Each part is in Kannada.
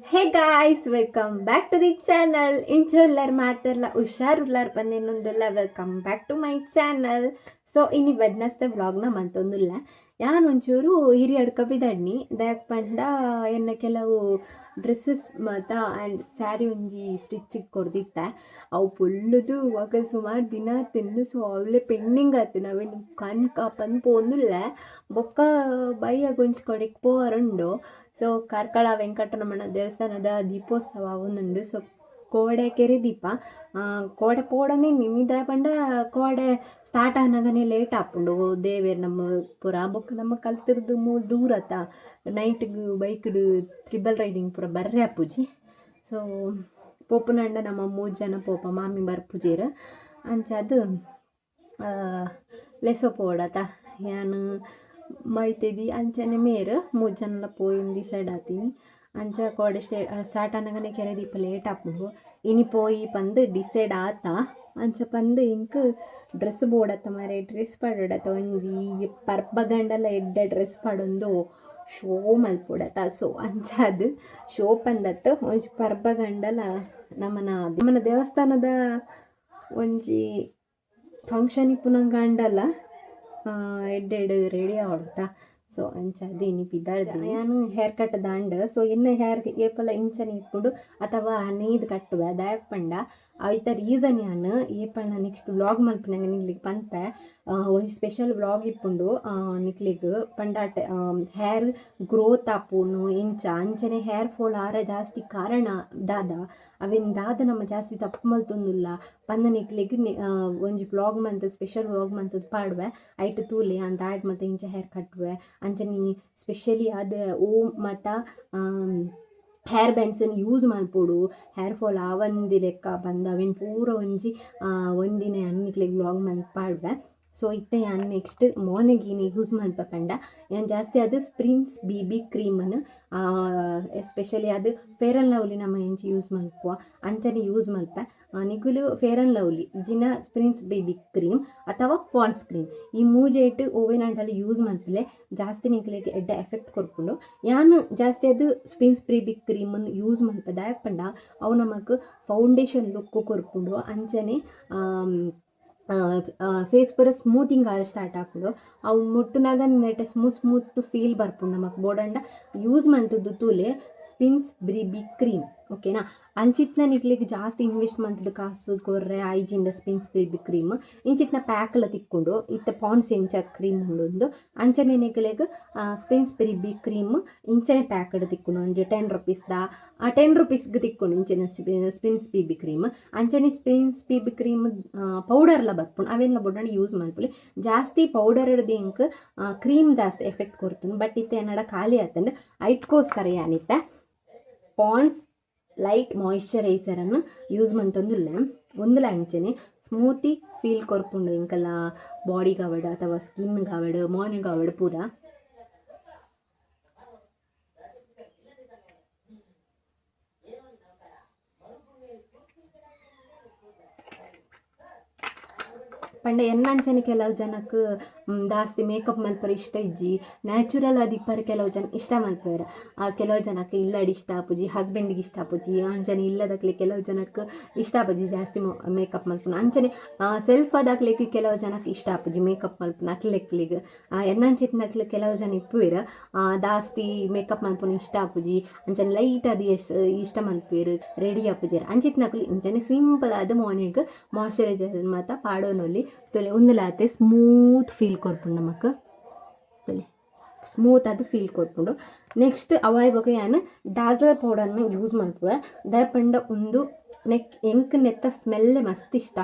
Hey guys welcome back to the channel ಇಂಚೊಲ್ಲರ್ ಮಾತೆಲ್ಲ ಹುಷಾರುಲ್ಲಾರ್ ಬಂದೇನೊಂದಿಲ್ಲ welcome back to my channel so ಇನ್ನು ವೆಡ್ನಸ್ಡೇ ವ್ಲಾಗ್ನ ಮಂತೊಂದಿಲ್ಲ ಯಾನ್ ಒಂಚೂರು ಹಿರಿ ಅಡ್ಕಬಿದಣ್ಣಿ ದಯಕ್ ಪಂಡ ಎನ್ನ ಕೆಲವು ಡ್ರೆಸ್ಸಸ್ ಮಾತ ಆ್ಯಂಡ್ ಸ್ಯಾರಿ ಒಂಜಿ ಸ್ಟಿಚ್ಚಿಗೆ ಕೊಡ್ದಿತ್ತೆ ಅವು ಪುಲ್ಲುದು ಅಕಲ್ ಸುಮಾರು ದಿನ ತಿನ್ನು ಸೊ ಅವಳೆ ಪೆಂಡಿಂಗ್ ಆಯ್ತು ನಾವೇನು ಕಣ್ ಕಾಪನ್ ಪೋಂದುಲ್ಲ ಬೊಕ್ಕ ಬೈಯಾಗ ಒಂಚಿ ಕೊಡೆಕ್ ಪೋವರುಂಡು ಸೊ ಕಾರ್ಕಳ ವೆಂಕಟರಮಣ ದೇವಸ್ಥಾನದ ದೀಪೋತ್ಸವ ಒಂದುಂಡು ಸೊ ಕೋಡೆ ಕೆರೆ ದೀಪ ಕೋಡೆ ಪೋಡನೆ ನಿಮಿದ ಪಂಡ ಕೋಡೆ ಸ್ಟಾರ್ಟ್ ಆನಾಗನೇ ಲೇಟ್ ಆಪುಂಡು ದೇವೇರ್ ನಮ್ಮ ಪುರ ಬೊಕ್ಕ ನಮ್ಮ ಕಲ್ತಿರ್ದು ಮೂ ದೂರತ ನೈಟ್ಗೆ ಬೈಕ್ಡು ತ್ರಿಬಲ್ ರೈಡಿಂಗ್ ಪುರ ಬರ್ರೆ ಪೂಜೆ ಸೊ ಪೋಪುನಂಡ ನಮ್ಮ ಮೂರು ಜನ ಪೋಪ ಮಾಮಿ ಬರ್ ಪೂಜೆರ ಅಂಚದು ಲೆಸೋ ಪೋಡತ ಯಾನ್ ಮೈತೆದಿ ಅಂಚನೆ ಮೇರ್ ಮೂರು ಜನ ಪೋಯಿನ್ ಡಿಸೈಡ್ ಆತೀನಿ ಅಂಚ ಕೋಡೆ ಸ್ಟೇ ಸ್ಟಾರ್ಟ್ ಕೆರೆ ದೀಪ ಲೇಟ್ ಆಪುಂಡು. ಇನಿ ಪೋಯಿ ಪಂದ್ ಡಿಸೈಡ್ ಆತ. ಅಂಚ ಪಂದ್ ಇಂಕ್ ಡ್ರೆಸ್ ಬೋಡತ್ತ ಮರೆ, ಡ್ರೆಸ್ ಪಡೋಡತ್ತ ಒಂಜಿ ಪರ್ಪ ಗಂಡಲ ಎಡ್ಡ ಡ್ರೆಸ್ ಪಡೊಂದು ಶೋ ಮಲ್ಪೊಡತ ಸೊ ಅಂಚಾದ್ ಶೋ ಪಂದ್ ಒಂಜಿ ಪರ್ಬ ಗಂಡಲ ನಮ್ಮನ ನಮ್ಮನ ದೇವಸ್ಥಾನದ ಒಂಜಿ ಫಂಕ್ಷನ್ ಇಪ್ಪುನಂಗಂಡಲ ಎಡ್ಡೆಡ್ ರೆಡಿ ಆವಡ್ತಾ ಸೊ ಅಂಚಾದ್ ಇನಿ ಪಿದಾಳ್ದು ನಾನು ಹೇರ್ ಕಟ್ ದಾಂಡ್. ಸೊ ಇನ್ನು ಹೇರ್ ಏಪಲ ಇಂಚನೆ ಇಪ್ಪುಡು ಅಥವಾ ನೀದ್ ಕಟ್ಟುವ ದಾಯಕ್ ಪಂಡ. ಐತ ರೀಸನ್ ಯಾನ್ ಏಪಣ್ಣ ನೆಕ್ಸ್ಟ್ ವ್ಲಾಗ್ ಮಲ್ಪನಂಗೆ ನಿಗ್ಲಿಗೆ ಪನ್ಪೆ ಒಂಜಿ ಸ್ಪೆಷಲ್ ವ್ಲಾಗ್ ಇಪ್ಪುಂಡು ನಿಕ್ಲಿಗ್ ಪಂಡಾಟ ಹೇರ್ ಗ್ರೋತ್ ಆಪುನು, ಇಂಚ, ಅಂಚನೆ ಹೇರ್ ಫಾಲ್ ಆರ ಜಾಸ್ತಿ ಕಾರಣ ದಾದ. ಅವೆನ್ ದಾದ ನಮ್ಮ ಜಾಸ್ತಿ ತಪ್ಪು ಮಲ್ತೊಂದುಲ್ಲ ಪಂದ ನಿಕ್ಲಿಗ್ ಒಂಜಿ ವ್ಲಾಗ್ ಮಂತ್ ಸ್ಪೆಷಲ್ ವ್ಲಾಗ್ ಮಂತ್ ಪಾಡ್ವೆ. ಐಟ್ ತೂಲೆ ಅಂತ ಆಯ್ತು ಮತ್ತೆ ಇಂಚ ಹೇರ್ ಕಟ್ವೆ. ಅಂಚನೆ ಸ್ಪೆಷಲಿ ಆದ ಓ ಮತ್ತ ಹೇರ್ ಬ್ಯಾಂಡ್ಸನ್ನು ಯೂಸ್ ಮಾಡ್ಬೋದು. ಹೇರ್ ಫಾಲ್ ಆವಂದಿ ಲೆಕ್ಕ ಬಂದ ಅವೇನು ಪೂರ ಒಂಜಿ ಒಂದಿನೆ ಬ್ಲಾಗ್ ವ್ಲಾಗ್ ಮಲ್ಪಾಡ್ವೆ ಸೊ ಇತ್ತೆ ಯಾನ್ ನೆಕ್ಸ್ಟ್ ಮಾರ್ನಿಂಗ್ ಯೂಸ್ ಮಲ್ಪ ಪಂಡ ಯಾನ್ ಜಾಸ್ತಿ ಅದು ಸ್ಪ್ರಿನ್ಸ್ ಬಿ ಬಿ ಕ್ರೀಮನ್ನು ಎಸ್ಪೆಷಲಿ ಅದು ಫೇರ್ ಆ್ಯಂಡ್ ಲವ್ಲಿ ನಮ್ಮ ಎಂಚಿ ಯೂಸ್ ಮಲ್ಪುವ. ಅಂಚನೆ ಯೂಸ್ ಮಲ್ಪ. ನಿಗುಲು ಫೇರ್ ಆ್ಯಂಡ್ ಲವ್ಲಿ, ಜಿನ ಸ್ಪ್ರಿನ್ಸ್ ಬೇಬಿ ಕ್ರೀಮ್, ಅಥವಾ ಪಾಂಡ್ಸ್ ಕ್ರೀಮ್. ಈ ಮೂಜೆ ಇಟ್ಟು ಓವೆನ್ ಅಂಡಲ್ಲಿ ಯೂಸ್ ಮಲ್ಪಲೆ. ಜಾಸ್ತಿ ನಿಗಲಿಗೆ ಎಡ್ಡ ಎಫೆಕ್ಟ್ ಕೊರ್ಪುಂಡು ಯಾನ್ ಜಾಸ್ತಿ ಅದು ಸ್ಪಿನ್ಸ್ ಬೇಬಿ ಕ್ರೀಮನ್ನು ಯೂಸ್ ಮಲ್ಪದ ಯಾಕೆ ಪಂಡ. ಅವು ನಮಕ್ ಫೌಂಡೇಶನ್ ಲುಕ್ ಕೊರ್ಪುಂಡು ಅಂಚನೆ ಫೇಸ್ ಪೂರ ಸ್ಮೂತಿಂಗ್ ಆರ ಸ್ಟಾರ್ಟ್ ಆಪುಂಡು ಅವು ಮುಟ್ಟುನಾಗ ನೆಟ್ ಸ್ಮೂತ್ ಸ್ಮೂತ್ ಫೀಲ್ ಬರ್ಪುಂಡು ನಮಕ್ ಬೋಡಂಡ ಯೂಸ್ ಮಂತದ್ದು ತೂಲೆ ಸ್ಪಿನ್ಸ್ ಬ್ರಿಬಿ ಕ್ರೀಮ್ ಓಕೆನಾ ಅಂಚಿತ್ನ ನಿಕ್ಲಿಗೆ ಜಾಸ್ತಿ ಇನ್ವೆಸ್ಟ್ ಮಾಡಿದ ಕಾಸು, ಕೊರ್ರೆ ಐಜಿಂದ ಸ್ಪಿನ್ ಬ್ರಿಬಿ ಕ್ರೀಮ್ ಇಂಚಿತ್ನ ಪ್ಯಾಕ್ಲ ತಿಕ್ಕೊಂಡು, ಇತ್ತ ಪಾಂಡ್ಸ್ ಇಂಚ ಕ್ರೀಮ್ ಉಂಡು ಅಂಚನೆ ನೆಗಲೆಗ್ ಸ್ಪಿನ್ಸ್ ಬಿ ಕ್ರೀಮ್ ಇಂಚನೆ ಪ್ಯಾಕ್ಡ್ ತಿಕ್ಕೊಂಡು ಒಂಜಿ ಟೆನ್ ರುಪೀಸ್ದ ಆ ಟೆನ್ ರುಪೀಸ್ಗೆ ತಿಕ್ಕೊಂಡು ಇಂಚಿನ ಸ್ಪಿನ್ಸ್ ಸ್ಪಿಬಿ ಕ್ರೀಮ್ ಅಂಚನೆ ಸ್ಪಿನ್ಸ್ ಸ್ಪಿಬಿ ಕ್ರೀಮ್ ಪೌಡರ್ಲ ಬರ್ಪುಂಡು ಅವೆಲ್ಲ ಬೊಡಂಡ ಯೂಸ್ ಮಾಡ್ಕೊಳ್ಳಿ ಜಾಸ್ತಿ ಪೌಡರ್ ಹಿಡ್ದು ಇಂಕ್ ಕ್ರೀಮ್ ಜಾಸ್ತಿ ಎಫೆಕ್ಟ್ ಕೊಡ್ತೀನಿ ಬಟ್ ಇತ್ತೆ ಏನಡ ಖಾಲಿ ಆತಂದ್ರೆ ಐಟ್ಕೋಸ್ಕರ ಏನಿತ್ತೆ ಪಾಂಡ್ಸ್ ಲೈಟ್ ಮಾಯಿಶ್ಚರೈಸರನ್ನು ಯೂಸ್ ಮಂತೊಂದುಲ್ಲ ಒಂದುಲ ಅಂಚನೆ ಸ್ಮೂತಿ ಫೀಲ್ ಕೊರ್ಪುಂಡು ಇಂಕಲ್ಲ ಬಾಡಿ ಕಾವಡ್ ಅಥವಾ ಸ್ಕಿನ್ ಕಾವಡ್ ಮಾರ್ನಿಂಗ್ ಕಾವಡ್ ಪೂರ ಪಂಡ ಎನ್ನಂಚನೆ ಕೆಲವು ಜನಕ್ಕೆ ಜಾಸ್ತಿ ಮೇಕಪ್ ಮಲ್ಪರೆ ಇಷ್ಟ ಇಜ್ಜಿ. ನ್ಯಾಚುರಲ್ ಆದಿಪ್ಪರೆ ಕೆಲವು ಜನ ಇಷ್ಟ ಮಲ್ಪೇರ ಆ, ಕೆಲವು ಜನಕ್ಕೆ ಇಲ್ಲಡಿ ಇಷ್ಟ ಆಪುಜಿ ಹಸ್ಬೆಂಡಿಗೆ ಇಷ್ಟ ಆಪುಜಿ ಅಂಚನೆ ಇಲ್ಲದಕ್ಲೆ ಕೆಲವು ಜನಕ್ಕೆ ಇಷ್ಟ ಆಪುಜಿ ಜಾಸ್ತಿ ಮೇಕಪ್ ಮಲ್ಪುನ ಅಂಚನೆ ಸೆಲ್ಫ್ ಅದಾಕ್ಲಿಕ್ಕೆ ಕೆಲವು ಜನಕ್ಕೆ ಇಷ್ಟ ಆಪುಜಿ ಮೇಕಪ್ ಮಲ್ಪುನ ಅಕ್ಲೆಕ್ಲಿಗೆ ಎನ್ನಂಚಿತ್ನಕ್ಲೆ ಕೆಲವು ಜನ ಇಪ್ಪುವಿರ ಜಾಸ್ತಿ ಮೇಕಪ್ ಮಲ್ಪುನ ಇಷ್ಟ ಆಪುಜಿ ಅಂಚನೆ ಲೈಟ್ ಅದು ಇಷ್ಟ ಮಲ್ಪೇರು ರೆಡಿ ಆಪುಜೇರು ಅಂಚಿತ್ನಕ್ಲೆ ಇಂಚನೆ ಸಿಂಪಲ್ ಆದ ಮಾರ್ನಿಂಗ್ ಮಾಯಶ್ಚರೈಸರ್ ಮಾತ ಪಾಡೋನಲ್ಲಿ ತೊಲೆ ಒಂದುಲಾತೆ ಸ್ಮೂತ್ ಫೀಲ್ ಕೊರ್ಪುಂಡು ನಮಕ್. ಬಲಿ ಸ್ಮೂತ್ ಅದು ಫೀಲ್ ಕೊರ್ಪುಂಡು ನೆಕ್ಸ್ಟ್ ಅವಾಯ್ ಬಗ್ಗೆ ಯಾನ್ ಡಾಸ್ಲರ್ ಪೌಡರ್ನ ಯೂಸ್ ಮಲ್ಪುವೆ ದಯಪಂಡ ಒಂದು ನೆಕ್, ಎಂಕ್ ನೆತ್ತ ಸ್ಮೆಲ್ ಮಸ್ತ್ ಇಷ್ಟ.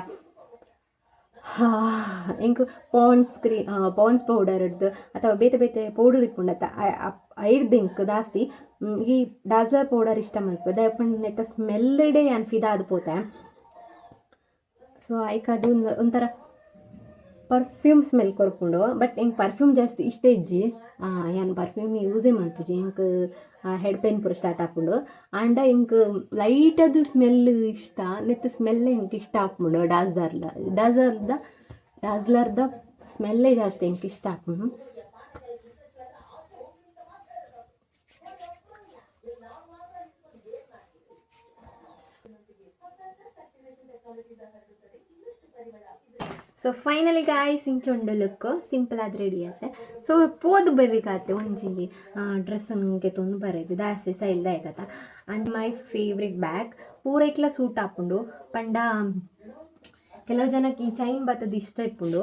ಎಂಕ್ ಪಾಂಡ್ಸ್ ಕ್ರೀಮ್ ಪಾಂಡ್ಸ್ ಪೌಡರ್ ಇಡ್ದು, ಅಥವಾ ಬೇತೆ ಬೇತೆ ಪೌಡರ್ ಇಟ್ಕೊಂಡತ್ತ ಐಡ್ದು ಎಂಕ್ ಜಾಸ್ತಿ. ಈ ಡಾಸ್ಲರ್ ಪೌಡರ್ ಇಷ್ಟ ಮಲ್ಪುವೆ ದಯಪಂಡ ನೆತ್ತ ಸ್ಮೆಲ್ಡೆ ಯಾನ್ ಅದು ಪೋತೆ. ಸೊ ಐಕ್ ಅದು ಒಂಥರ ಪರ್ಫ್ಯೂಮ್ ಸ್ಮೆಲ್ ಕೊರ್ಕೊಂಡು ಬಟ್ ಹಿಂಗೆ ಪರ್ಫ್ಯೂಮ್ ಜಾಸ್ತಿ ಇಷ್ಟ ಇಜ್ಜಿ ಏನು ಪರ್ಫ್ಯೂಮ್ ಯೂಸೇ ಮಾಡ್ತೀವಿ ಹಿಂಗೆ ಹೆಡ್ ಪೇನ್ ಪುರ ಸ್ಟಾರ್ಟ್ ಹಾಕ್ಕೊಂಡು ಆಂಡ ಹಿಂಗೆ ಲೈಟ್ ಅದು ಸ್ಮೆಲ್ ಇಷ್ಟ ನೆತ್ತ ಸ್ಮೆಲ್ ಹಿಂಗೆ ಇಷ್ಟ ಹಾಕ್ಬಿಡು ಡಾಸ್ದಾರ್ಲ ಡಾಸ್ದಾರ್ದ ಡಾಸ್ಲರ್ದ ಸ್ಮೆಲ್ಲೇ ಜಾಸ್ತಿ ಹಿಂಗೆ ಇಷ್ಟ ಹಾಕ್ಬಿಡು ಸೊ ಫೈನಲಿ ಗಾಯ್ಸ್ ಇಂಚೊಂಡು ಲುಕ್ ಸಿಂಪಲ್ ಆದ್ ರೆಡಿ ಆತೆ ಸೊ ಪೋದು ಬರ್ರಿಕಾತೆ ಒಂಜಿ ಡ್ರೆಸ್ ನಂಗೆ ತೊಂದು ಬರೋದು. ದಾಸ್ತಿ ಸ್ಟೈಲ್ ದಾಯಕತ್ತ ಅಂಡ್ ಮೈ ಫೇವ್ರೆಟ್ ಬ್ಯಾಗ್ ಪೂರೈಕ್ಲ ಸೂಟ್ ಹಾಕೊಂಡು ಪಂಡ ಕೆಲವು ಜನಕ್ಕೆ ಈ ಚೈನ್ ಬತ್ತದ ಇಷ್ಟ ಇಪ್ಪುಂಡು.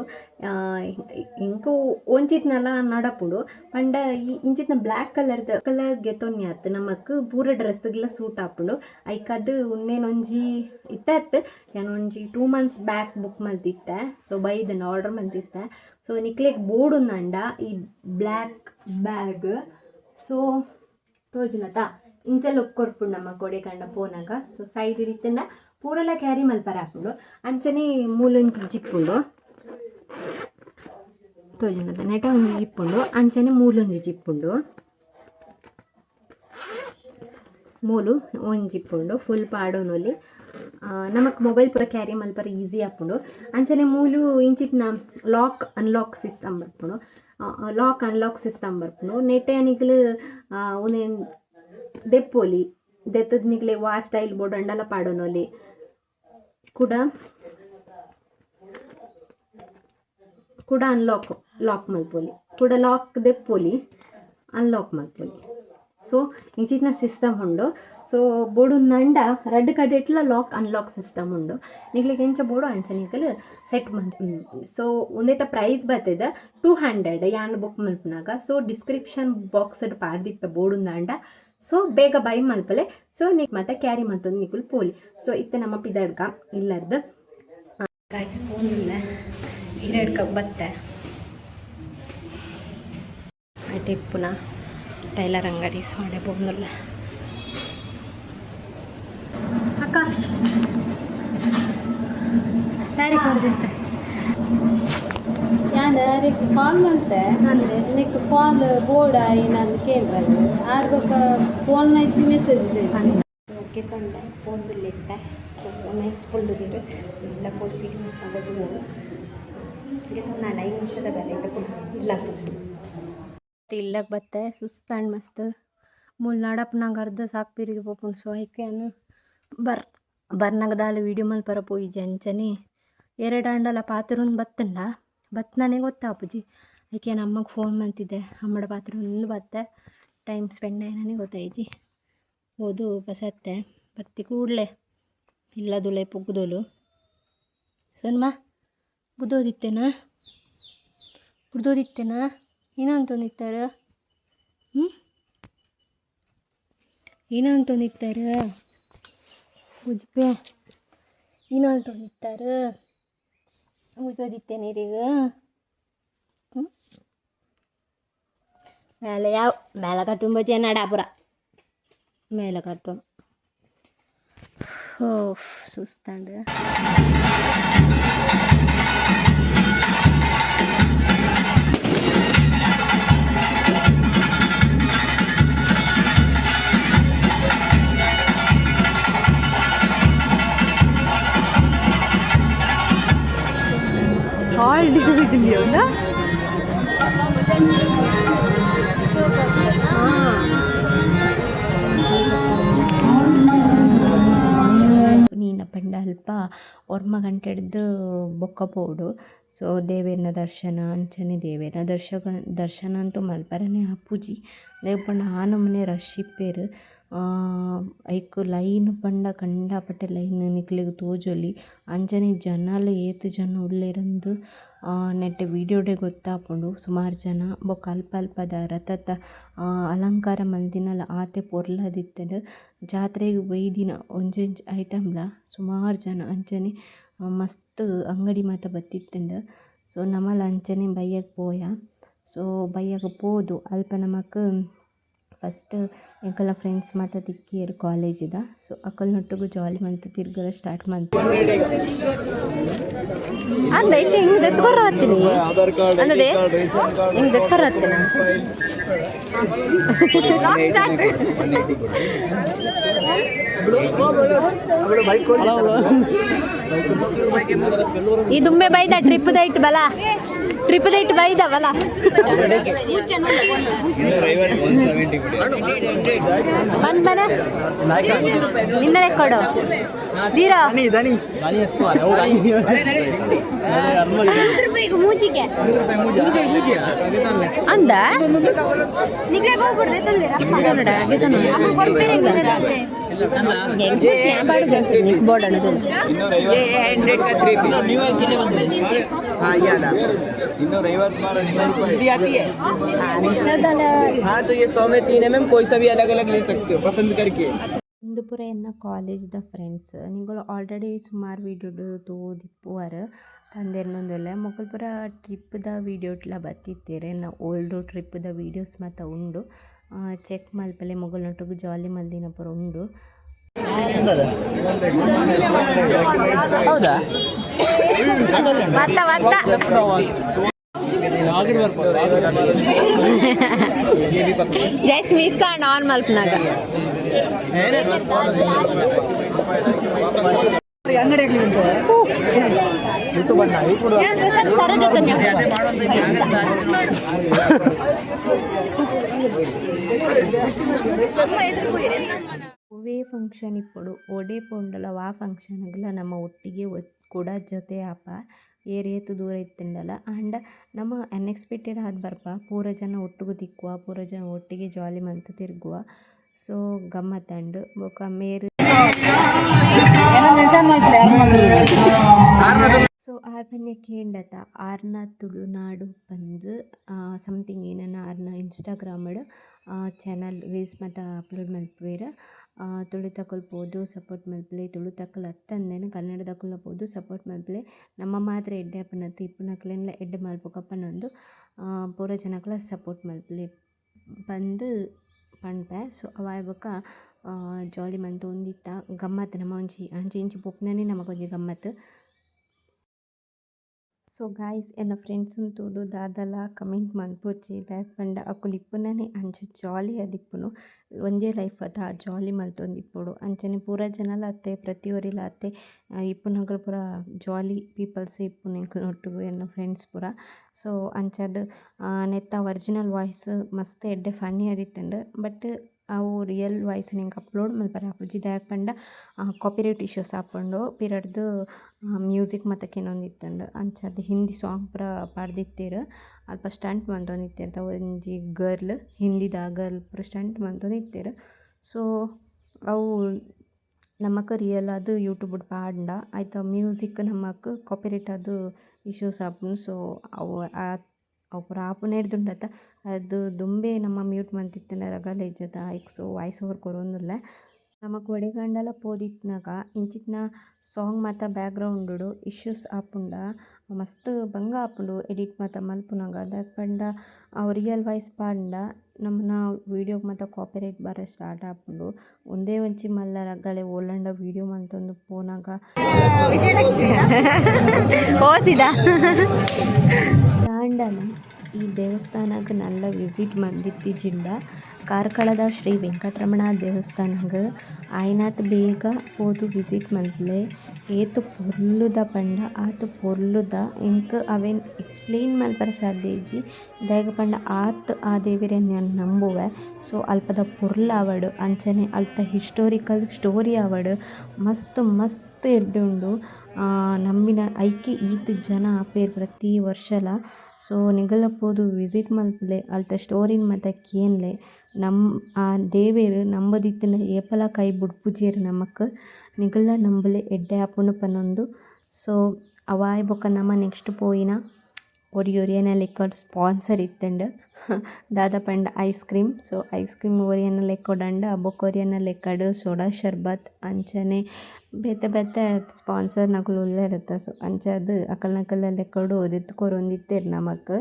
ಇಂಕು ಒಂಚಿತ್ನಲ್ಲ ನಡಪುಂಡು ಪಂಡ ಈ ಇಂಚಿತ್ನ ಬ್ಲ್ಯಾಕ್ ಕಲರ್ದ ಕಲರ್ ಗೆತೊನ್ನಿ ಆತ್ ನಮಕ್ ಪೂರ ಡ್ರೆಸ್ಗೆಲ್ಲ ಸೂಟ್ ಆಪುಂಡು. ಐಕದ್ ಒಂದೇನೊಂಜಿ ಇತ್ತ ನಾನು ಒಂಜಿ ಟೂ ಮಂತ್ಸ್ ಬ್ಯಾಕ್ ಬುಕ್ ಮಲ್ತಿತ್ತೆ. ಸೊ ಬೈದನ್ನ ಆರ್ಡರ್ ಮಲ್ತಿತ್ತೆ. ಸೊ ನಿಕ್ಲೆಗ್ ಬೋರ್ಡ್ ಉಂದಂಡ ಈ ಬ್ಲ್ಯಾಕ್ ಬ್ಯಾಗ್. ಸೊ ತೋಜುನತ. ಇಂತೆಲ್ಲ ಒಕ್ಕೊರ್ಪುಂಡು ನಮ್ಮ ಕೊಡೆಕಂಡ ಪೋನಾಗ. ಸೊ ಸೈಡ್ ಇರಿತ್ತಂಡ ಪೂರೆಲ್ಲ ಕ್ಯಾರಿ ಮಲ್ಪರ ಹಾಕೊಂಡು ಅಂಚನೆ ಮೂಲೊಂಜಿ ಜಿಪ್ಪುಂಡು. ತೋಜುನದ ನೆಟ ಒಂಜಿ ಜಿಪ್ಪುಂಡು. ಅಂಚನೆ ಮೂಲೊಂಜಿ ಜಿಪ್ಪುಂಡು. ಮೂಲು ಒಂಜಿ ಜಿಪ್ಪುಂಡು. ಫುಲ್ ಪಾಡೋನಲ್ಲಿ ನಮಕ್ ಮೊಬೈಲ್ ಪೂರ ಕ್ಯಾರಿ ಮಲ್ಪರ ಈಸಿ ಆಪುಂಡು. ಅಂಚನೆ ಮೂಲು ಇಂಚಿತ್ನ ಲಾಕ್ ಅನ್ಲಾಕ್ ಸಿಸ್ಟಮ್ ಬರ್ಪುಂಡು. ಲಾಕ್ ಅನ್ಲಾಕ್ ಸಿಸ್ಟಮ್ ಬರ್ಪುಂಡು. ನೆಟ್ಟೆ ನಿಕ್ಲು ಉನೆ ದೆಪ್ಪೊಲಿ ದೆತ್ತದ ನಿಕ್ಲೆ ವಾ ಸ್ಟೈಲ್ ಬೋರ್ಡ್ ಅಂಡಲ ಪಾಡೋನೊಲಿ ಕೂಡ ಕೂಡ ಅನ್ಲಾಕ್ ಲಾಕ್ ಮಲ್ಪೊಲಿ ಕೂಡ ಲಾಕ್ ದೆಪ್ಪೊಲಿ ಅನ್ಲಾಕ್ ಮಲ್ಪೊಲಿ ಸೊ ಇಂಚಿನ ಸಿಸ್ಟಮ್ ಉಂಡು ಸೊ ಬೋಡು ನಂಡ ರಡ್ಡ್ ಕಡೆಟ್ಲ ಲಾಕ್ ಅನ್ಲಾಕ್ ಸಿಸ್ಟಮ್ ಉಂಡು ನಿಕ್ಲಿಗೆ ಎಂಚ ಬೋಡು ಅಂಚ ನಿಕಲ್ ಸೆಟ್ ಮಲ್ಪ್ ಸೊ ಒಂದೇತ ಪ್ರೈಸ್ ಬರ್ತದ ಟೂ ಹಂಡ್ರೆಡ್ ಯಾನ್ ಬುಕ್ ಮಲ್ಪನಾಗ ಸೊ ಡಿಸ್ಕ್ರಿಪ್ಷನ್ ಬಾಕ್ಸ್ ಪಾಡ್ದಿಪ್ಪ ಬೋಡು ನಂಡ ಸೊ ಬೇಗ ಬೈ ಮಲ್ಪಲೆ ಸೊ ನಿಕ್ ಮತ್ತೆ ಕ್ಯಾರಿ ಮತ್ತೊಂದು ನಿಕುಲ್ ಪೋಲಿ. ಸೊ ಇತ್ತ ನಮ್ಮ ಪಿದಡ್ಕ ಇಲ್ಲರ್ದು. ಗಾಯ್ಸ್ ಫೋನ್ ಇಲ್ಲ. ಹಿರಡ್ಕ ಬತ್ತೆ. ಆಯ್ತು ಪುನಃ ಟೈಲರ್ ಅಂಗಡಿ ಸೊಡೆ ಬಂದಲ್ಲ ಅಕ್ಕ. ಸ್ಯಾರಿ ಕೊಡ್ದಿರ್ತೆ ಡೈರೆಕ್ಟ್ ಕಾಲ್ ಅಂದ್ರೆ? ನಿಕ್ ಕಾಲ್ ಬೋರ್ಡ್ ಆಯಿ ಕೇಳ್ರೆ ಆರ್ ಫೋನ್ ಐತಿ ಮೆಸೇಜ್ ಓಕೆ ತೊಂಡೆ ಫೋನ್ ಇತ್ತೆ ಸೊ ಫೋನ್ ಇಸ್ಕೊಂಡಿದ್ದೀರಿ ಎಲ್ಲ ಫೋನ್ ನಾನು ಈಗ ಐದು ನಿಮಿಷದ ಬೆಲೆ ಇಲ್ಲ ಇಲ್ಲಕ್ಕೆ ಬತ್ತೆ ಸುಸ್ತಾಂಡ್ ಮಸ್ತ್. ಮುಳ್ನಾಡಪ್ಪ ನಂಗೆ ಅರ್ಧ ಸಾಕು ಪಿರಿಗೆ ಪೋಪುಣ ಸೊ ಐಕೆ ಅನ್ನು ಬರ್ ಬರ್ನಾಗ ವಿಡಿಯೋ ಮಲ್ ಬರಪೋ ಈ ಜಂಚನಿ ಎರಡು ಆಂಡಲ ಪಾತ್ರಂದು ಬತ್ತಂಡ. ಬತ್ ನನಗೆ ಗೊತ್ತಾ ಅಪ್ಪಾಜಿ? ಯಾಕೆ ನಮ್ಮಗೆ ಫೋನ್ ಮಾಡ್ತಿದ್ದೆ ಅಮ್ಮಡ ಪಾತ್ರ ಒಂದು ಬತ್ತೆ ಟೈಮ್ ಸ್ಪೆಂಡ್ ನನಗೆ ಗೊತ್ತಾಯ್ಜಿ ಓದು, ಬಸತ್ತೆ ಬತ್ತಿ ಕೂಡಲೇ. ಇಲ್ಲದುಲೆ ಪುಗ್ದೋಲು ಸನ್ಮಾ ಬುದೋದಿತ್ತೇನಾ ಬುಡ್ದೋದಿತ್ತೇನಾ ಏನಂತಂದಿತ್ತಾರ ಹ್ಞೂ ಏನಂತಂದಿತ್ತಾರ ಉಜ್ಪೆ ಏನಂತಂದಿತ್ತಾರ ಮುಗಿದಿತ್ತೇನೆ ಈಗ மேலே யா மேலே கட்டும் போச்சு என்னடா அப்புறம் மேலே கட்டும் ஓ சுஸ்தாண்டு sind wir, oder? ನೀನಪ್ಪಂಡ ಅಲ್ಪ ಒರ್ಮಗಂಟೆಡ್ದು ಬೊಕ್ಕ ಪೋಡು ಸೊ ದೇವಿಯನ್ನ ದರ್ಶನ ಅಂಚನೆ ದೇವಿಯನ್ನ ದರ್ಶಕ, ದರ್ಶನ ಅಂತೂ ಮಲ್ಪರನೆ ಅಪ್ಪುಜಿ ಅದೇ ಪಂಡ ಆ ನಮ್ಮನೆ ರಶ್ ಇಪ್ಪೇರು ಐಕ್ ಲೈನ್ ಪಂಡ ಕಂಡಾಪಟ್ಟೆ ಲೈನ್ ನಿಕ್ಲೆಗ್ ತೋಜೊಲಿ ಅಂಚನೆ ಜನಲ್ ಏತ್ ಜನ ಉಳ್ಳೇರಂದು ನೆಟ್ಟೆ ವೀಡಿಯೋಡೆ ಗೊತ್ತಾಪುಂಡು. ಸುಮಾರು ಜನ ಬೊಕ್ಕ ಅಲ್ಪ ಅಲ್ಪದ ರಥದ ಅಲಂಕಾರ ಮಲ್ದಿನಲ ಆತೆ ಪೊರ್ಲದಿತ್ತೆರ್ ಜಾತ್ರೆಗ್ ಒಂಜಿ ಒಂಜೊಂಜಿ ಐಟಮ್ಲ ಸುಮಾರು ಜನ ಅಂಚನೆ ಮಸ್ತ್ ಅಂಗಡಿ ಮಾತ ಬತ್ತಿತ್ತೆಂಡ್ ಸೊ ನಮಲ ಅಂಚನೆ ಬಯ್ಯಗ್ ಪೋಯ. ಸೊ ಬಯ್ಯಗ್ ಪೋದು. ಅಲ್ಪ ನಮಕ್ ಫಸ್ಟ್ ಎಂಕಲ್ನ ಫ್ರೆಂಡ್ಸ್ ಮಾತ ತಿಕ್ಕಿಯರು ಕಾಲೇಜಿದ ಸೊ ಅಕಲ್ನೊಟ್ಟಿಗೂ ಜಾಲಿ ಮಂತ್ ತಿರ್ಗಲ ಸ್ಟಾರ್ಟ್ ಮಂತ್. ಅಂದ ಇಲ್ಲಿ ಹಿಂಗೆ ದೆತ್ಕೊರ ಹತ್ತೀನಿ ಹಿಂಗೆ ದೆತ್ಕೊರ ಹತ್ತಿನ ಈ ದುಂಬೆ ಬೈದ ಟ್ರಿಪ್ ದೈಟ್ ಬಲ ಟ್ರಿಪ್ ಇಟ್ಟು ಬೈದವಲ್ಲ ಬಂದ್ ಬನ ನಿನ್ನ ಕೊಡು ದೀರಾ ಅಂದ ನೋಡ ಬಾಡು ಜಂಚು ಬೋರ್ಡ್ ಅನ್ನೋದು ಇನ್ನೂರ ಐವತ್ತು ಮಾರ ಅಂಚದಲ್ಲ हाँ तो ये सौ में तीन एम एम कोई सा भी अलग अलग ले सकते हो पसंद करके ಕುಂದುಪುರ ಎನ್ನ ಕಾಲೇಜ್ದ ಫ್ರೆಂಡ್ಸ್ ನಿಂಗಳು ಆಲ್ರೆಡಿ ಸುಮಾರು ವೀಡಿಯೋಡು ತೋದಿಪ್ಪುವರ ತಂದೆರ್ನೊಂದೊಲ್ಲೆ ಮೊಗಲ್ಪುರ ಟ್ರಿಪ್ದ ವೀಡಿಯೋಟ್ಲ ಬತ್ತಿತ್ತೇರೆ ನಾ ಓಲ್ಡು ಟ್ರಿಪ್ದ ವೀಡಿಯೋಸ್ ಮಾತ ಉಂಡು ಚೆಕ್ ಮಲ್ಪಲೆ ಮೊಗಲ್ನೊಟ್ಟಿಗೆ ಜಾಲಿ ಮಲ್ದಿನ ಪುರ ಉಂಡು. ಹೌದಾ? ಜಸ್ಟ್ ಮಿಸ್ ಆ ನಾರ್ಮಲ್ ಮಲ್ಪನಾಗ. ಒವೇ ಫಂಕ್ಷನ್ ఇప్పుడు ಒಡೆ ಪೊಂಡಲ ವಾ ಫಂಕ್ಷನ್ಗಳ ನಮ್ಮ ಒಟ್ಟಿಗೆ ಒ- ಕೂಡ ಜೊತೆ ಆಪ ಏರಿಯತ್ತು ದೂರ ಇತ್ತಿಂಡಲ ಆಂಡ ನಮ್ಮ ಅನ್ಎಕ್ಸ್ಪೆಕ್ಟೆಡ್ ಆದ ಬರ್ಪ ಪೂರ ಜನ ಒಟ್ಟಿಗೆ ತಿಕ್ಕುವ ಪೂರ ಜನ ಒಟ್ಟಿಗೆ ಜಾಲಿ ಮಂತ್ ತಿರುಗುವ ಸೊ ಗಮ್ಮತ್ತಂಡು ಬೊಕ ಮೇರು ಸೊ ಆರ್ ಕೇಂದತ ಆರ್ನ ತುಳುನಾಡು ಬಂದು ಸಮಥಿಂಗ್ ಏನನ್ನ ಆರ್ನ ಇನ್ಸ್ಟಾಗ್ರಾಮಡ್ ಚಾನಲ್ ರೀಲ್ಸ್ ಮತ್ತು ಅಪ್ಲೋಡ್ ಮಲ್ಪುವೆರ್ ಪೋದು ಸಪೋರ್ಟ್ ಮಲ್ಪಲೆ ತುಳು ತಕ್ಕಲ್ ಅತ್ತಂದೇನು ಕನ್ನಡ ತಕೊಳ್ಬೋದು ಸಪೋರ್ಟ್ ಮಲ್ಪಲೆ ನಮ್ಮ ಮಾತ್ರ ಎಡ್ಡೆ ಅಪ್ಪನತ್ತು ಇಪ್ಪನಕ್ಲೆಲ್ಲ ಎಡ್ಡೆ ಮಲ್ಪಕಪ್ಪನೊಂದು ಪೂರ ಜನಕ್ಲ ಸಪೋರ್ಟ್ ಮಲ್ಪಲೆ ಬಂದು ಪಣ್ಪೆ. ಸೊ ಅವಾಯ್ ಬೊಕ ಜಾಲಿ ಮಂತ್ ಒಂದಿತ್ತ ಗಮ್ಮತ್, ನಮ್ಮ ಒಂಜಿ ಅಂಚಿ ಇಂಚಿ ಪೊಪ್ನನೆ ನಮಗೊಂಜಿ ಗಮ್ಮತ್. ಸೊ ಗಾಯ್ಸ್ ಎನ್ನ ಫ್ರೆಂಡ್ಸನ್ನು ದಾದಲ ಕಮೆಂಟ್ ಮಲ್ಪೋಚಿ ದಾಯಕ್ ಪಂಡ ಅಕುಲು ಇಪ್ಪುನನೆ ಅಂಚ ಜಾಲಿ ಅದಿಪ್ಪುನು ಒಂಜೆ ಲೈಫ್ ಅದ ಜಾಲಿ ಮಲ್ತೊಂದಿಪ್ಪುಡು ಅಂಚನೆ ಪೂರ ಜನಲ ಅತ್ತೆ ಪ್ರತಿಯೊರಿಲ ಅತ್ತೆ ಇಪ್ಪುನಗಳು ಪೂರ ಜಾಲಿ ಪೀಪಲ್ಸ್ ಇಪ್ಪುನು ಎಂಕಲ್ನೊಟ್ಟುಗು ಎನ್ನ ಫ್ರೆಂಡ್ಸ್ ಪೂರ ಸೊ ಅಂಚದ ನೆತ್ತ ಒರಿಜಿನಲ್ ವಾಯ್ಸ್ ಮಸ್ತ್ ಎಡ್ಡೆ ಫನ್ನಿ ಆದಿತ್ತಂಡ್ ಬಟ್ ಅವು ರಿಯಲ್ ವಾಯ್ಸ್ ನಿಂಗೆ ಅಪ್ಲೋಡ್ ಮಲ್ಪರೆ ಆಪುಜಿ ದಾಯಕ್ ಕಾಪಿರೇಟ್ ಇಶ್ಯೂಸ್ ಹಾಕೊಂಡು ಪಿರಡ್ದು ಮ್ಯೂಸಿಕ್ ಮತ್ತು ಇತ್ತಂಡು ಅಂಚದ್ದು ಹಿಂದಿ ಸಾಂಗ್ ಪೂರ ಪಾಡ್ದಿತ್ತೇರು. ಅಲ್ಪ ಸ್ಟಂಟ್ ಮಂತೊಂದಿತ್ತೇರ್ದ ಒಂಜಿ ಗರ್ಲ್ ಹಿಂದಿದ ಗರ್ಲ್ ಪೂರ ಸ್ಟಂಟ್ ಮಂತೊಂದಿತ್ತೀರು ಸೊ ಅವು ನಮಕ್ ರಿಯಲ್ ಅದು ಯೂಟ್ಯೂಬ್ ಪಾಡ್ಂಡ ಆಯ್ತು ಮ್ಯೂಸಿಕ್ ನಮಕ್ ಕಾಪಿರೈಟ್ ಅದು ಇಶ್ಯೂಸ್ ಆಪುಂಡು ಸೊ ಅವು ಆ- ಅವು ಪೂರ ಆಪುನೆ ಹಿಡ್ದುಂಡತ ಅದು ದುಂಬೆ ನಮ್ಮ ಮ್ಯೂಟ್ ಮಂತಿತ್ತಿನ ರಗಲ ಇಜ್ಜದ ಐಕ್ ವಾಯ್ಸ್ ಓವರ್ ಕೊರೊಂದುಲ್ಲ ನಮಕ್ ಒಡೆಗಂಡಲ ಪೋದಿತ್ನಾಗ, ಇಂಚಿತ್ನ ಸಾಂಗ್ ಮಾತ ಬ್ಯಾಕ್ಗ್ರೌಂಡು ಇಶ್ಯೂಸ್ ಆಪುಂಡ ಮಸ್ತ್ ಬಂಗ ಆಪುಂಡು ಎಡಿಟ್ ಮಾತ ಮಲ್ಪುನಗ. ದಾಯಕ್ ಪಂಡ ಅವು ರಿಯಲ್ ವಾಯ್ಸ್ ಪಾಂಡ ನಮ್ಮನ ವೀಡಿಯೋಗ್ ಮಾತ ಕಾಪಿರೈಟ್ ಬರ ಸ್ಟಾರ್ಟ್ ಆಪುಂಡು. ಒಂದೇ ಒಂಚಿ ಮಲ್ಲ ಗಳೆ ಓಲಂಡ ವೀಡಿಯೋ ಮಂತೊಂದು ಪೋನಾಗ. ಓಸಿದ. ದಾಂಡಲ ಈ ದೇವಸ್ಥಾನಕ್ಕೆ ನಲ್ಲ ವಿಸಿಟ್ ಮಂದಿತ್ತಿಜಿಂಡ ಕಾರ್ಕಳದ ಶ್ರೀ ವೆಂಕಟರಮಣ ದೇವಸ್ಥಾನಗ ಆಯ್ನಾತ್ ಬೇಗ ಹೋದು ವಿಸಿಟ್ ಮಂತ್ಲೆ, ಏತು ಪೊರ್ಲುದ ಪಂಡ, ಆತು ಪೊರ್ಲುದ ಇಂಕ್ ಅವೇನ್ ಎಕ್ಸ್ಪ್ಲೇನ್ ಮಲ್ಪರ ಸಾಧ್ಯ ಇಜ್ಜಿ. ಪಂಡ ಆತ್ ಆ ದೇವಿರೆ ನಾನು ನಂಬುವೆ. ಸೊ ಅಲ್ಪದ ಪೊರ್ಲು ಆವಡ್ ಅಂಚನೆ ಅಲ್ಪ ಹಿಸ್ಟೋರಿಕಲ್ ಸ್ಟೋರಿ ಆವಡ್ ಮಸ್ತ್ ಮಸ್ತ್ ಎಡ್ಡುಂಡು ನಂಬಿನ ಐಕೆ ಈತ್ ಜನ ಆಪೇರ್ ಪ್ರತಿ ವರ್ಷಲ. ಸೊ ನಿಗಲಪೋದು ವಿಸಿಟ್ ಮಲ್ಪಲೆ ಅಲ್ತ ಸ್ಟೋರಿನ್ ಮಾತ ಕೇನ್ಲೆ. ನಮ್ಮ ಆ ದೇವೇರು ನಂಬದಿತ್ತಿನ ಏಪಲ ಕೈ நமக்கு ನಮಕ್ ನಿಗಲ எட்டே ಎಡ್ಡೆ ಆಪುಂಡು ಪನ್ನೊಂದು ಸೊ ಅವಾಯ್ ಬೊಕ ನಮ್ಮ ನೆಕ್ಸ್ಟ್ ಪೋಯಿನ ಒರಿ ಒರಿಯನ ಲೆಕ್ಕ ಸ್ಪಾನ್ಸರ್ ಇತ್ತಂಡು. ದಾದ ಪಂಡ ice cream. So ice cream ಒರಿಯನ ಲೆಕ್ಕೊಡಂಡ ಬೊಕ ಒರಿಯನ ಲೆಕ್ಕಡು ಸೋಡಾ ಶರ್ಬತ್ ಅಂಚನೆ ಬೇತೆ ಬೇತೆ ಸ್ಪಾನ್ಸರ್ ನಕುಲು ಉಲ್ಲ ಇರುತ್ತೆ. ಸೊ ಅಂಚದು ಅಕಲ್ ನಕಲ್ ಲೆಕ್ಕಡು ಓದಿತ್ತು ಕೊರೊಂದಿತ್ತೇರು ನಮಕ್.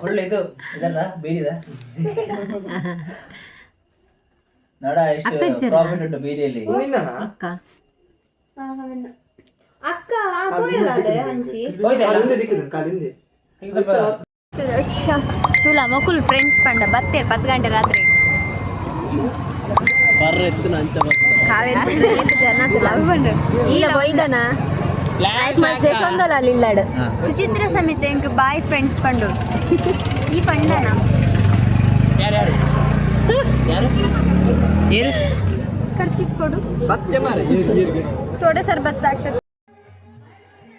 ಫುಲ್ ಇದು. ಇದಲ್ಲ ಬೀಡಿದ. ನೋಡ ಎಷ್ಟು? ಪ್ರಾಫಿಟ್ ಉಂಟು ಬೀಡಿಯಲ್ಲಿ. ಅಕ್ಕ. ಅಕ್ಕ. ಹೋಯ್ತಲ್ಲ? ಹಂಚಿ ಹೋಯ್ತಲ್ಲ ಈಗ ಸ್ವಲ್ಪ ಸುರಕ್ಷಾ ತುಲ ಮಕುಲ್ ಫ್ರೆಂಡ್ಸ್ ಪಂಡ ಬತ್ತೇರ್ ಪತ್ತು ಗಂಟೆ ರಾತ್ರಿ. ಬರ್ರೆ ಎತ್ತು ಅಂಚ ಕಾವೇರಿ ಸೊಂದಲ ಅಲ್ಲಿಲ್ಲಾಡು ಸುಚಿತ್ರ ಸಮೇತ ಎಂಕ್ ಬಾಯ್ ಫ್ರೆಂಡ್ಸ್ ಪಂಡು? ಈ ಪಂಡನ? ಯಾರು ಕೊಡು. ಸತ್ಯ ಮಾರೆ ಸೋಡಾ ಸರ್ಬತ್ ಸಾಕ್ತದೆ.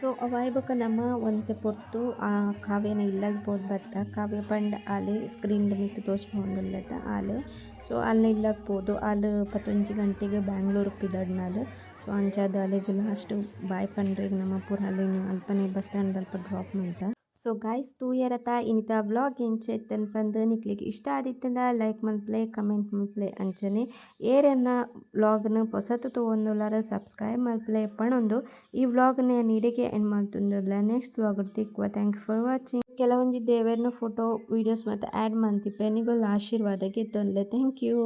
ಸೊ ಅವಾಯ್ಬಕ ನಮ್ಮ ಒಂತೆ ಪೊರ್ತು ಆ ಕಾವ್ಯನ ಇಲ್ಲಾಗ ಬೋದು ಬತ್ತ ಕಾವ್ಯ ಪಂಡ ಆಲೆ ಸ್ಕ್ರೀನ್ ಮಿತ್ತು ತೋಚ್ಕೊಂಡಲ್ಲದ ಆಲೆ ಸೊ ಅಲ್ಲಿ ಇಲ್ಲಾಗ ಬೋದು ಅಲ್ಲಿ ಪತ್ತೊಂಜಿ ಗಂಟೆಗೆ ಬ್ಯಾಂಗ್ಳೂರು ಪಿದಾಡ್ನಾಲು ಸೊ ಅಂಚಾದ ಅಲೆಗೆ ಲಾಸ್ಟ್ ಬಾಯ್ ಪಂಡ್ರಿಗೆ ನಮ್ಮ ಪೂರ ಅಲ್ಲಿ ಅಲ್ಪನೆ ಬಸ್ ಸ್ಟ್ಯಾಂಡ್ ಅಲ್ಪ ಡ್ರಾಪ್ ಮಾಡ್ತಾ. ಸೊ ಗೈಸ್ ಟೂ ಇಯರ್ ಅತ್ತ ಇನ್ನಿತ ವ್ಲಾಗ್ ಎಂಚೆತ್ತನ್ ಬಂದು ನಿಕ್ಲಿಗೆ ಇಷ್ಟ ಆದಿತ್ತಂದ ಲೈಕ್ ಮನ್ಪ್ಲೆ ಕಮೆಂಟ್ ಮನ್ಪ್ಲೆ ಅಂಚನೆ ಏರನ್ನ ವ್ಲಾಗ್ನ ಹೊಸತು ತೊಗೊಂದುಲಾರ ಸಬ್ಸ್ಕ್ರೈಬ್ ಮಲ್ಪ್ಲೆ ಪಣೊಂದು ಈ ವ್ಲಾಗ್ನ ನೀಡಿಗೆ ಎಂಡ್ ಮಾಡ್ತುಂದಿಲ್ಲ ನೆಕ್ಸ್ಟ್ ವ್ಲಾಗ್ ತಿಕ್ಕುವ ಥ್ಯಾಂಕ್ ಯು ಫಾರ್ ವಾಚಿಂಗ್ ಕೆಲವೊಂದು ದೇವರನ್ನ ಫೋಟೋ ವೀಡಿಯೋಸ್ ಮತ್ತು ಆ್ಯಡ್ ಮಾಡ್ತಿಪ್ಪೆ ನಿಗೋಲ್ ಆಶೀರ್ವಾದಕ್ಕೆ ತೊಂದರೆ ಥ್ಯಾಂಕ್ ಯು